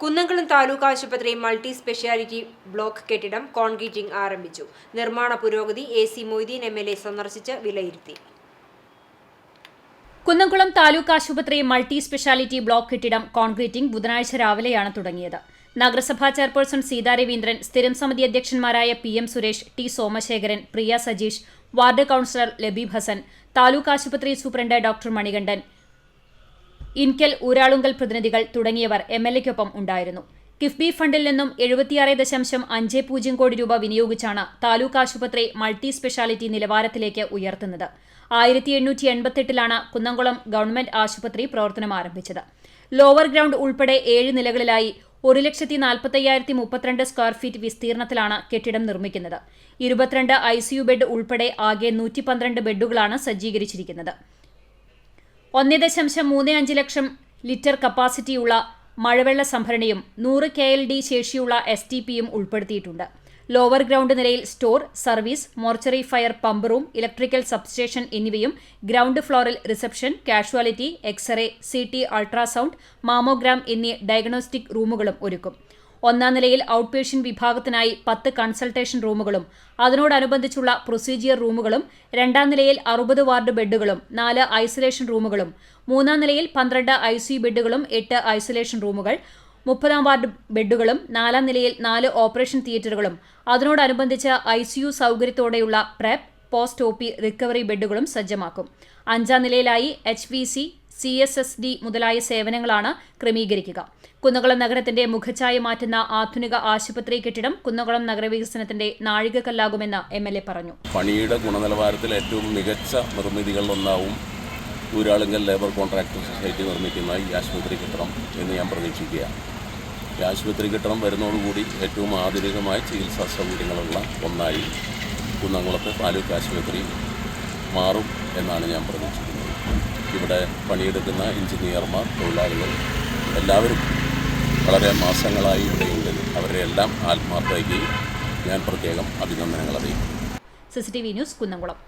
കുന്നംകുളം താലൂക്ക് ആശുപത്രി multi speciality block കെട്ടിടം concreting ആരംഭിച്ചു. നിർമ്മാണ പുരോഗതി A C Moideen M L A സന്ദർശിച്ച് വിലയിരുത്തി. കുന്നംകുളം താലൂക്ക് ആശുപത്രി മൾട്ടി സ്പെഷ്യാലിറ്റി ബ്ലോക്ക് കെട്ടിടം കോൺക്രീറ്റിംഗ് ബുധനാഴ്ച രാവിലെയാണ് തുടങ്ങിയത്. നഗരസഭാ ചെയർപേഴ്സൺ സീതാ രവീന്ദ്രൻ സ്ഥിരം സമിതി അധ്യക്ഷന്മാരായ P M Suresh T Somasekharan Priya Sajeesh ward councillor Labeeb Hasan taluk ആശുപത്രി സൂപ്രണ്ട് ഡോക്ടർ മണികണ്ഠൻ ഇൻകെൽ ഊരാളുങ്കൽ പ്രതിനിധികൾ തുടങ്ങിയവർ എം എൽ എക്കൊപ്പം ഉണ്ടായിരുന്നു. കിഫ്ബി ഫണ്ടിൽ നിന്നും എഴുപത്തിയാറ് ദശാംശം അഞ്ച് പൂജ്യം കോടി രൂപ വിനിയോഗിച്ചാണ് താലൂക്ക് ആശുപത്രി മൾട്ടി സ്പെഷ്യാലിറ്റി നിലവാരത്തിലേക്ക് ഉയർത്തുന്നത്. ആയിരത്തി എണ്ണൂറ്റി എൺപത്തെട്ടിലാണ് കുന്നംകുളം ഗവൺമെന്റ് ആശുപത്രി പ്രവർത്തനം ആരംഭിച്ചത്. ലോവർ ഗ്രൗണ്ട് ഉൾപ്പെടെ ഏഴ് നിലകളിലായി ഒരു ലക്ഷത്തി നാൽപ്പത്തയ്യായിരത്തി മുപ്പത്തിരണ്ട് സ്ക്വയർ ഫീറ്റ് വിസ്തീർണത്തിലാണ് കെട്ടിടം നിർമ്മിക്കുന്നത്. ഇരുപത്തിരണ്ട് ഐസിയു സിയു ബെഡ് ഉൾപ്പെടെ ആകെ നൂറ്റി പന്ത്രണ്ട് ബെഡുകളാണ് സജ്ജീകരിച്ചിരിക്കുന്നത്. ഒന്ന് ദശാംശം മൂന്ന് അഞ്ച് ലക്ഷം ലിറ്റർ കപ്പാസിറ്റിയുള്ള മഴവെള്ള സംഭരണിയും നൂറ് കെ എൽ ഡി ശേഷിയുള്ള എസ് ടി പിയും ഉൾപ്പെടുത്തിയിട്ടുണ്ട്. ലോവർ ഗ്രൗണ്ട് നിലയിൽ store service mortuary fire pump room electrical substation എന്നിവയും ഗ്രൗണ്ട് ഫ്ലോറിൽ reception casualty x-ray C T ultrasound mammogram എന്നീ ഡയഗ്നോസ്റ്റിക് റൂമുകളും ഒരുക്കും. ഒന്നാം നിലയിൽ ഔട്ട് പേഷ്യൻ വിഭാഗത്തിനായി പത്ത് കൺസൾട്ടേഷൻ റൂമുകളും അതിനോടനുബന്ധിച്ചുള്ള പ്രൊസീജിയർ റൂമുകളും രണ്ടാം നിലയിൽ അറുപത് വാർഡ് ബെഡുകളും നാല് ഐസൊലേഷൻ റൂമുകളും മൂന്നാം നിലയിൽ പന്ത്രണ്ട് ഐ സി ബെഡുകളും എട്ട് ഐസൊലേഷൻ റൂമുകൾ മുപ്പതാം വാർഡ് ബെഡുകളും നാലാം നിലയിൽ നാല് ഓപ്പറേഷൻ തിയേറ്ററുകളും അതിനോടനുബന്ധിച്ച് I C U സൗകര്യത്തോടെയുള്ള prep post O P recovery ബെഡുകളും സജ്ജമാക്കും. അഞ്ചാം നിലയിലായി H V C C S S D മുതലായ സേവനങ്ങളാണ് ക്രമീകരിക്കുക. കുന്നകുളം നഗരത്തിന്റെ മുഖച്ഛായ മാറ്റുന്ന ആധുനിക ആശുപത്രി കെട്ടിടം കുന്നകുളം നഗരവികസനത്തിന്റെ നാഴികക്കല്ലാകുമെന്ന് എം എൽ എ പറഞ്ഞു. പണിയുടെ ഗുണനിലവാരത്തിൽ ഏറ്റവും മികച്ച നിർമ്മിതികളിലൊന്നാവും ഊരാളുങ്കൽ ലേബർ കോൺട്രാക്ടർ സൊസൈറ്റി നിർമ്മിക്കുന്ന ഈ ആശുപത്രി കെട്ടിടം എന്ന് ഞാൻ പ്രതീക്ഷിക്കുകയാണ് ഈ ആശുപത്രി കെട്ടിടം വരുന്നതോടുകൂടി ഏറ്റവും ആധുനികമായ ചികിത്സാ സൗകര്യങ്ങളുള്ള ഒന്നായി കുന്നംകുളത്ത് താലൂക്ക് ആശുപത്രി മാറും എന്നാണ് ഞാൻ പ്രതീക്ഷിക്കുന്നത്. ഇവിടെ പണിയെടുക്കുന്ന എഞ്ചിനീയർമാർ തൊഴിലാളികൾ എല്ലാവരും വളരെ മാസങ്ങളായി ഇവിടെയുണ്ട്. അവരുടെ എല്ലാം ആത്മാർത്ഥതയ്ക്ക് ഞാൻ പ്രത്യേകം അഭിനന്ദനങ്ങൾ അറിയിക്കും സിസിടിവി ന്യൂസ് കുന്നംകുളം.